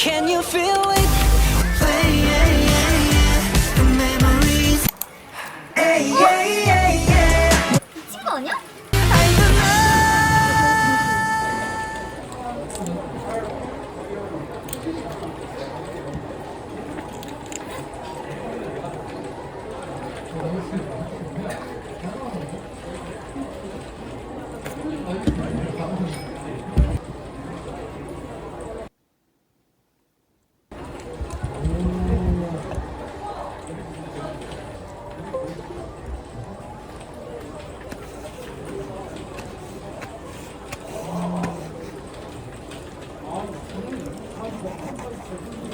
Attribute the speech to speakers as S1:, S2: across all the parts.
S1: Can you feel it? Play, yeah, yeah, yeah. The memories. Hey, yeah, yeah, yeah.
S2: 미친 거 아니야? 저기.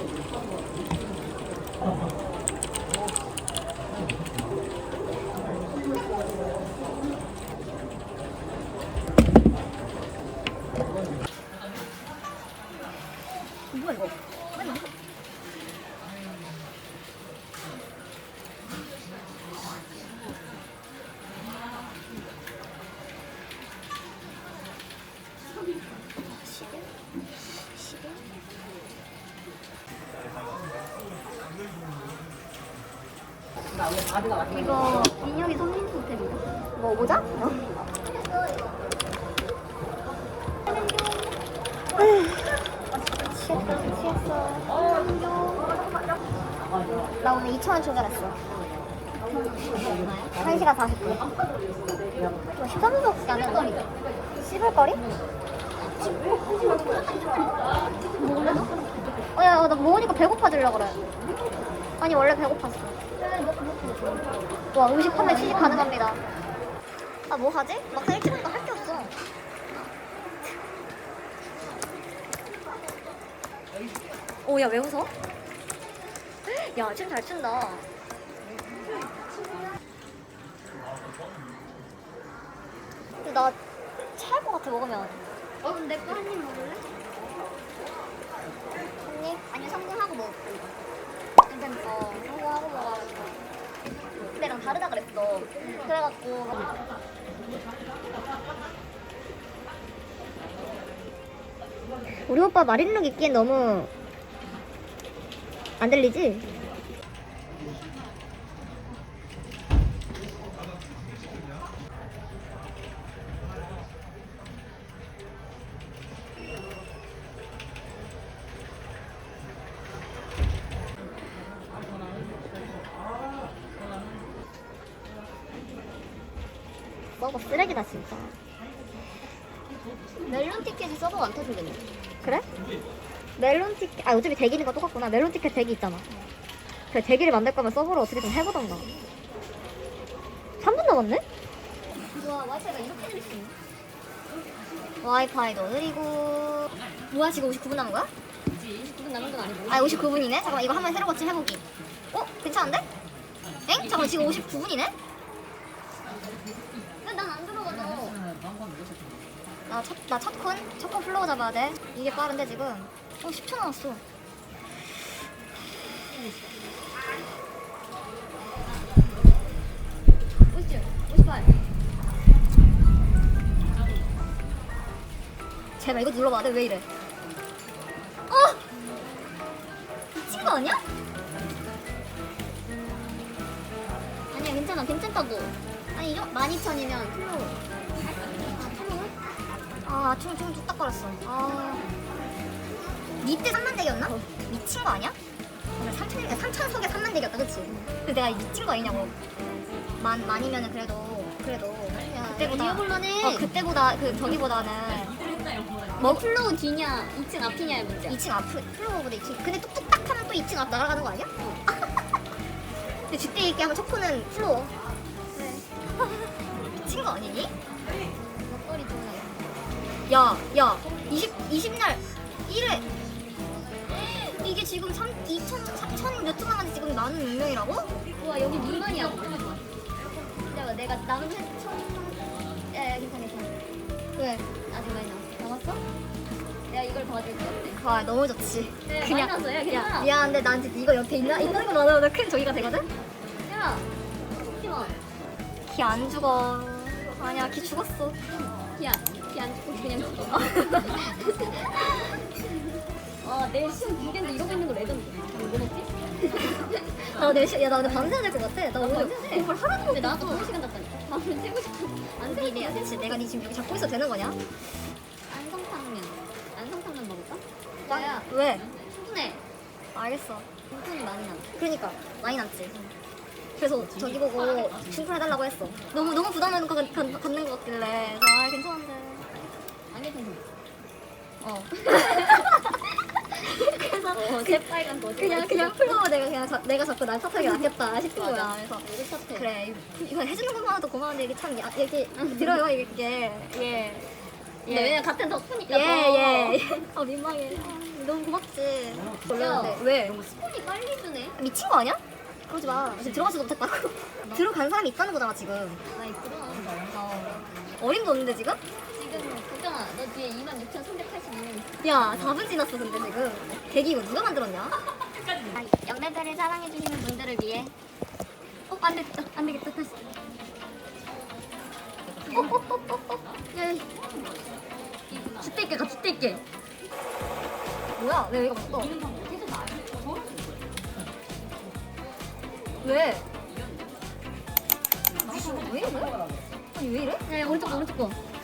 S2: 이거 민혁이 선민 호텔이다. 뭐 모자? 어? 취했어, 취했어. 나 오늘 2,000원 조절했어. 1시간 40분. 뭐 13분밖에 안 했거리. 씹을거리? 몰라? 어, 야, 야, 나 먹으니까 배고파지려 그래. 아니, 원래 배고팠어. 와, 음식 판매 취직 가능합니다. 아, 뭐 하지? 막상 일찍 오니까 할 게 없어. 오, 야, 왜 웃어? 야, 춤잘 춘다. 근데 나 체할 것 같아, 먹으면. 어, 내거한입 먹을래? 한 입? 아니, 성공하고 먹을게. 괜찮어. 성공하고 먹어야겠다. 그때랑 다르다 그랬어. 그래갖고. 우리 오빠 마린룩 입기엔 너무 안 들리지? 서버 쓰레기다 진짜 멜론 티켓이 서버가 안 터지겠네 그래? 멜론 티켓 아 어차피 대기는 거 똑같구나 멜론 티켓 대기 있잖아 그래 대기를 만들 거면 서버를 어떻게 좀 해보던가 3분 남았네? 우와 와이파이가 이렇게 느릴 수 있네 와이파이도 느리고 뭐야 지금 59분 남은 거야?
S3: 9분 남은 건 아니고.
S2: 아 59분이네? 잠깐만 이거 한번 새로 고치 해보기 어? 괜찮은데? 엥? 잠깐만 지금 59분이네? 난안 들어가져 나 첫, 나 첫콘? 첫콘 플로우 잡아야 돼 이게 빠른데 지금 어 10초 남았어. 제발 이거 눌러봐 내왜 이래 어! 미친 거 아니야? 아니야 괜찮아 괜찮다고 아니 이거 12,000이면 플로우 아 플로우? 아좀 뚝딱거렸어 아 니때 3만 대기였나? 미친 거 아니야? 오늘 3천, 3천 속에 3만 대기였다 그치? 근데 내가 미친 거 아니냐고 만, 만이면은 그래도 그래도 그때보다
S3: 리어블러는
S2: 어 그때보다 그 저기보다는
S3: 뭐 플로우 뒤냐, 2층 앞이냐의 문제.
S2: 2층 앞 플로어보다 2층 근데 뚝뚝딱 하면 또 2층 앞 날아가는 거 아니야? 근데 쥐때 있게 하면 첫코는 플로어
S3: 그래.
S2: 미친 거 아니니? 야, 야, 20, 20날 1회 이게 지금 3, 2천, 3천 몇천 남았는데 지금 나는 운명이라고?
S3: 우와, 여기 물만이야. 내가, 내가 한 천. 야, 야, 괜찮아, 괜찮아.
S2: 왜?
S3: 아직 많이 남았어. 남았어? 내가 이걸 도와줄게. 어때?
S2: 아 너무 좋지
S3: 네, 많이 남았어. 야, 괜찮아.
S2: 미안한데 난 진짜 이거 옆에 있나? 있는 거 많아 나큰 저기가 되거든?
S3: 야, 키워.
S2: 키안 죽어 아니야 키 죽었어
S3: 야, 키안 죽고 그냥 죽어. 아, 내일 시험 두 개인데 이러고 있는 거 레전드. 뭐 먹지?
S2: 나 내일 시- 야, 나 오늘 밤새야 될 것 같아. 나 오늘
S3: 돼.
S2: 공부를 하나도
S3: 근데
S2: 못
S3: 나도 두 시간 잤다니까. 밤을 새고 싶어. 안
S2: 아니, 내, 대체 내가 니 지금 여기 잡고 있어도 되는 거냐?
S3: 안성탕면. 안성탕면 먹을까?
S2: 나-
S3: 야야,
S2: 왜?
S3: 충분해.
S2: 알겠어.
S3: 충분히 많이 남아.
S2: 그러니까 많이 남지. 그래서 저기 보고 충분해달라고 했어. 너무 너무 부담을 갖는 것 같길래 아 괜찮은데.
S3: 괜찮아.
S2: 어.
S3: 어, 새빨간 거.
S2: 그냥 그냥 풀고 내가 그냥 자, 내가 자꾸 날 탓하기 낫겠다 싶은 거야. 그래서
S3: 우리 탓해.
S2: 그래 이거 해주는 것만으로도 고마운데 이게 참 야, 이게 들어요 이게 이게 예.
S3: 근데 왜냐면 같은 덕후니까. 더.
S2: 예예. 아 민망해. 아, 너무 고맙지. 몰랐는데 왜?
S3: 스폰이 빨리 주네.
S2: 미친 거 아니야? 그러지 마. 지금 들어가지도 못했다고. 들어간 사람이 있다는 거잖아 지금.
S3: 아이, 그럼.
S2: 어. 어림도 없는데 지금?
S3: 뒤에 26,386명.
S2: 야 4분 지났어 근데 지금. 계기 이거 누가 만들었냐?
S3: 연매들을 사랑해주시는 분들을 위해. 어, 안 되겠다. 안 되겠다. 다시. 어, 어, 어, 어, 어. 야, 야. 주대 있게 가, 주대 있게.
S2: 뭐야? 왜 이거 없어? 왜? 아, 왜 이래?
S3: 야, 야, 오른쪽 거, 오른쪽 거.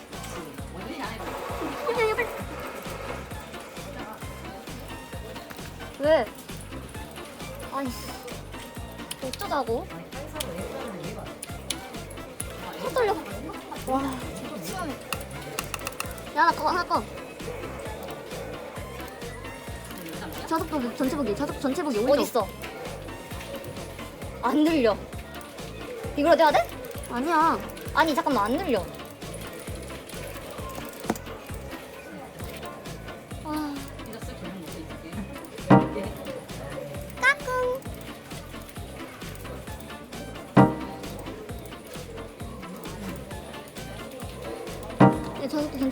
S2: 왜? 아니 어쩌자고? 손 떨려. 와 미치겠네. 야, 나 그거 하나 꺼. 좌석 보기, 전체 보기, 좌석 전체 보기 어디 있어? 안 늘려. 이거라도 해야 돼? 아니야. 아니 잠깐만 안 늘려. 야, 저것도. 그냥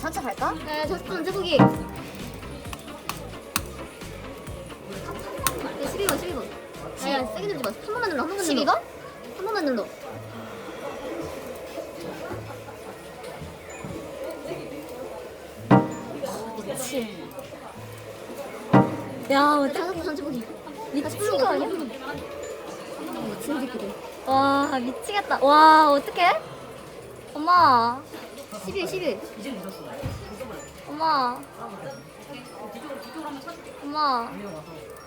S2: 산책 갈까? 네, 저 전체 보기. 7. 야, 뭐 다섯 던져보기. 미친 거 아니야? 미친 새끼들. 와, 미치겠다. 와, 어떡해? 엄마. 11, 11. 이제 늦었어. 엄마. 엄마.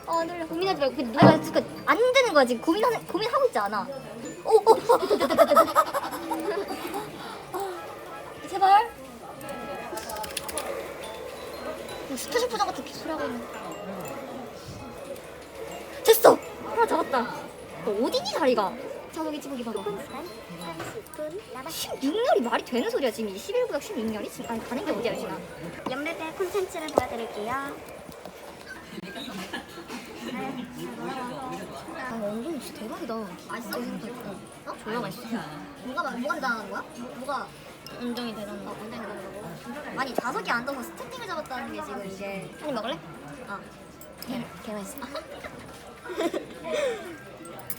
S2: 어, 아, 놀래. 고민하지 말고. 그냥 누가 아, 그안 되는 거야, 지금. 고민하, 고민하고 있지 않아. 오, 어, 오, 어. 제발. 뭐 스페셜 포장 같은 기술하고 있네. 됐어! 하나 잡았다. 너 어디니, 다리가? 자석이 찌보기 봐봐. 16열이 말이 되는 소리야, 지금. 21구역 16열이? 지금 아니, 가는 게 어디야, 지금.
S4: 연매대 콘텐츠를 보여드릴게요.
S2: 아, 엉덩이 진짜 대박이다. 맛있어? 어? 졸라 맛있어. 뭐가, 마- 뭐가 대단한 거야? 뭐가 엉덩이 대단한 거? 엉덩이 대단하고? 아니, 좌석이 앉아서 스탠딩을 잡았다는 게 지금 이게. 한입 먹을래? 아. 개, 개 맛있어.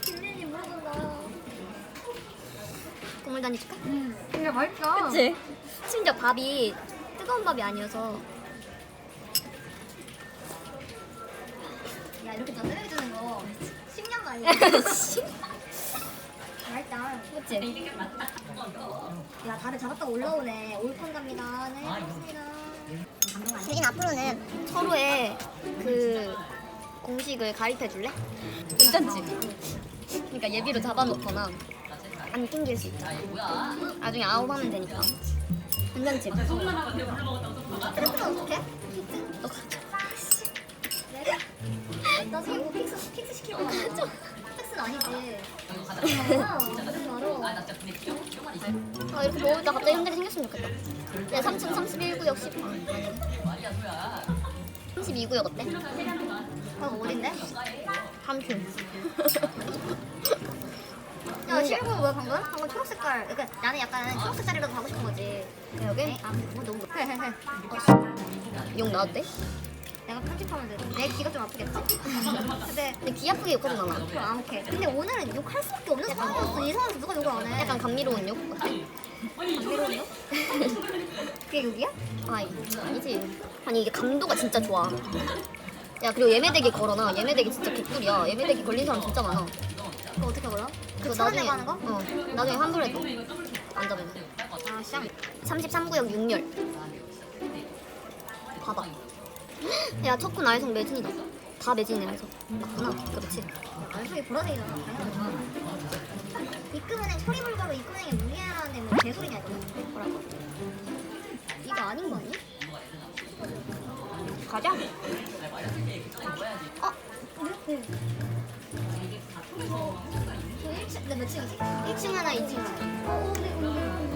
S2: 김민이 물어본다. 국물 단위 줄까?
S3: 이게 맛있다.
S2: 그치? 심지어 밥이 뜨거운 밥이 아니어서. 야, 이렇게 전 주는 거 10년 만이야. 맛있다. 그치? 야, 다들 잡았다 올라오네. 올콘 갑니다. 네, 고맙습니다. 대신 앞으로는 서로의 그 공식을 가입해 줄래? 괜찮지? 그러니까 예비로 잡아놓거나 안 낑길 수 있잖아. 나중에 아웃하면 되니까. 괜찮지? 트리플은 어떡해? 너 가져. 나 지금 픽스, 픽스 시키고 가져. 픽스는 아니지. 아, 아, 이렇게 때 갑자기 현대이 생겼으면 좋겠다. 야, 3층 31구역 10. 32구역 어때? 아, 어딘데? 3층. 야 실버 뭐야 방금? 방금 초록 색깔 그러니까 나는 약간 초록 색깔이라도 가고 싶은 거지 여기? 아 뭐, 너무 헤헤헤 어,
S3: 욕 돼?
S2: 내가 편집하면 돼 내 귀가 좀 아프겠지? 근데
S3: 근데 귀 아프게 욕하진 않아.
S2: 안 오케이 근데 오늘은 욕할 수밖에 없는 상황이었어 이 상황에서 누가 욕을 안 해
S3: 약간 감미로운 욕?
S2: 감미로운 욕? 그게 욕이야?
S3: 아 아니지. 아니 이게 감도가 진짜 좋아. 야 그리고 예매대기 걸어놔. 예매대기 진짜 개꿀이야. 예매대기 걸린 사람 진짜 많아.
S2: 그거 어떻게? 그
S3: 그거
S2: 천원 내고 하는 거?
S3: 어 나중에 환불해줘. 안 잡으면.
S2: 아 쌍.
S3: 33구역 6열. 봐봐. 야 첫군 알성 매진이다. 다 매진이네 알성. 맞구나. 그렇지.
S2: 알속이 보라색이잖아 입금은행 처리불가로 입금은행에 무리하라는데 뭐 개소리냐 이거 뭐라고? 이거 아닌 거 아니야?
S3: 가자.
S2: 어? 네. 저 1층, 나 몇 층이지?
S3: 1층 하나, 2층 하나.